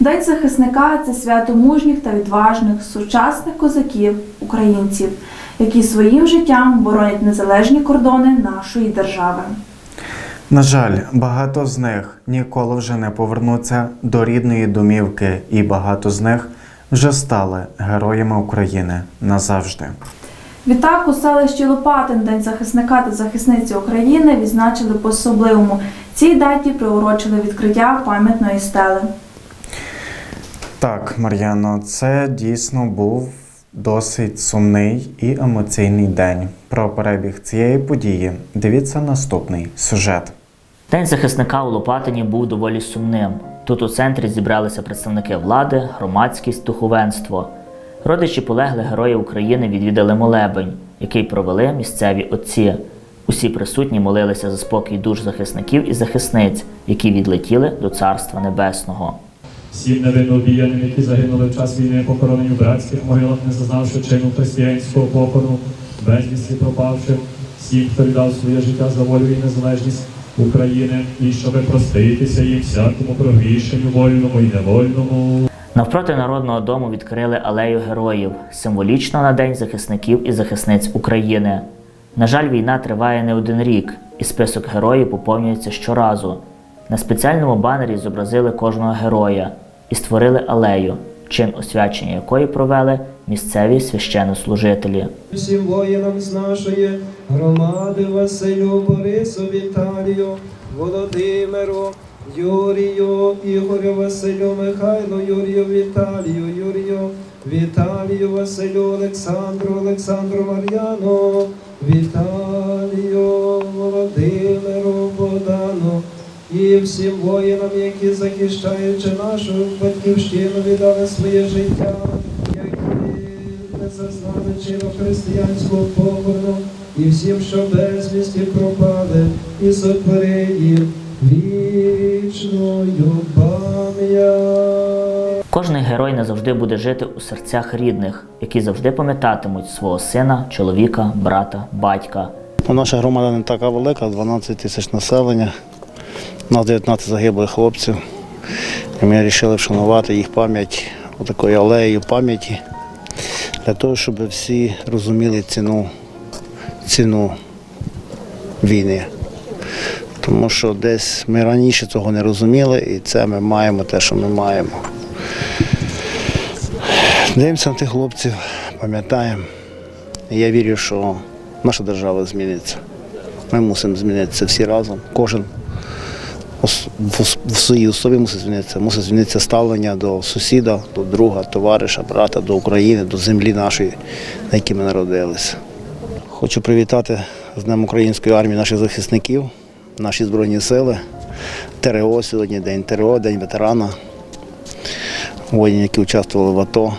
День захисника це свято мужніх та відважних сучасних козаків, українців, які своїм життям боронять незалежні кордони нашої держави. На жаль, багато з них ніколи вже не повернуться до рідної домівки, і багато з них вже стали героями України назавжди. Відтак у селищі Лопатин День захисника та захисниці України відзначили по-особливому. Цій даті приурочили відкриття пам'ятної стели. Так, Мар'яно, це дійсно був досить сумний і емоційний день. Про перебіг цієї події дивіться наступний сюжет. День захисника у Лопатині був доволі сумним. Тут у центрі зібралися представники влади, громадськість, духовенство. Родичі полеглих героїв України відвідали молебень, який провели місцеві отці. Усі присутні молилися за спокій душ захисників і захисниць, які відлетіли до Царства Небесного. Всім невинно обіяним, які загинули в час війни, похоронені в братських могилах, не зазнавши чину християнського покору, безвісті пропавшим, всім, хто віддав своє життя за волю і незалежність України, і щоб проститися їм всякому прогрішенню вольному і невольному. Навпроти народного дому відкрили алею героїв, символічно на День захисників і захисниць України. На жаль, війна триває не один рік, і список героїв поповнюється щоразу. На спеціальному банері зобразили кожного героя і створили алею, чин освячення якої провели місцеві священнослужителі. всім воїнам з нашої громади Василю, Борису, Віталію, Володимиру, Юрію, Ігорю, Василю, Михайлу, Юрію, Віталію, Юрію, Віталію, Василю, Олександру, Олександру, Мар'яну, Віталію, Володимиру. І всім воїнам, які захищаючи нашу батьківщину, віддали своє життя, які не зазнали чину християнського похорону, і всім, що безвісті пропали, і сотвори їм вічною пам'ять. Кожний герой назавжди буде жити у серцях рідних, які завжди пам'ятатимуть свого сина, чоловіка, брата, батька. Ну, Наша громада не така велика, 12 тисяч населення. У нас 19 загиблих хлопців. І ми вирішили вшанувати їх пам'ять такою алеєю пам'яті для того, щоб всі розуміли ціну, ціну війни. Тому що десь ми раніше цього не розуміли, і це ми маємо те, що ми маємо. Дивимося на тих хлопців, пам'ятаємо. Я вірю, що наша держава зміниться. Ми мусимо змінитися всі разом. Кожен в своїй особі мусить змінитися. Мусить змінитися ставлення до сусіда, до друга, товариша, брата, до України, до землі нашої, на якій ми народилися. Хочу привітати з Днем Української армії наших захисників, наші Збройні сили. ТРО сьогодні, День ТРО, День ветерана, воїнів, які участвували в АТО.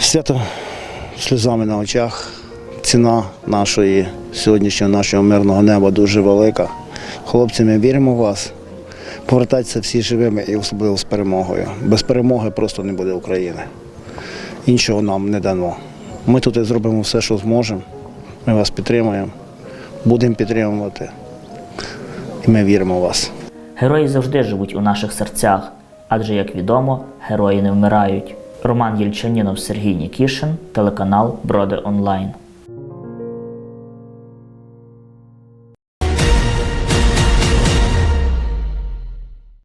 Свято сльозами на очах. Ціна нашої сьогоднішнього нашого мирного неба дуже велика. Хлопці, ми віримо в вас. Повертайтеся всі живими і особливо з перемогою. Без перемоги просто не буде України. Іншого нам не дано. Ми тут зробимо все, що зможемо. Ми вас підтримуємо, будемо підтримувати. І ми віримо в вас. Герої завжди живуть у наших серцях, адже, як відомо, герої не вмирають. Роман Єльчанінов, Сергій Нікішин, телеканал Броди Онлайн.